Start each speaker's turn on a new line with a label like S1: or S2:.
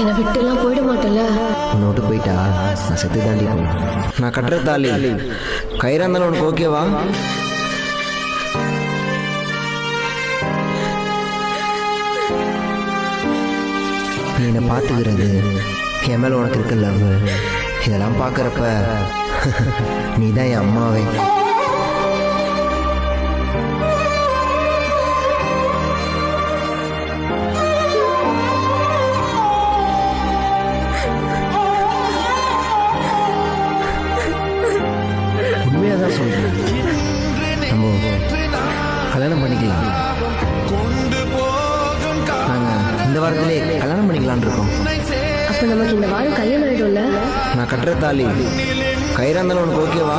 S1: என்னை எல்லாம் போயிட
S2: மாட்டல உன்னோட போயிட்டா? நான் செத்து தாண்டி போவேன் நான் கட்டுற தாலி. கயிறா இருந்தாலும் உனக்கு ஓகேவா நீ என்னை பார்த்துக்கிறது. என் மேலே உனக்கு இருக்க லவ் இதெல்லாம் பார்க்குறப்ப நீ தான் என் அம்மாவே. கல்யாணம் பண்ணிக்கலாம். நாங்கள் இந்த வாரத்திலே கல்யாணம் பண்ணிக்கலாம்னு இருக்கோம்.
S1: அப்ப நமக்கு இந்த வாரம் கல்யாணம் ஆயிடும்ல?
S2: நான் கட்டுற தாலி. கயிறா இருந்தாலும் உனக்கு ஓகேவா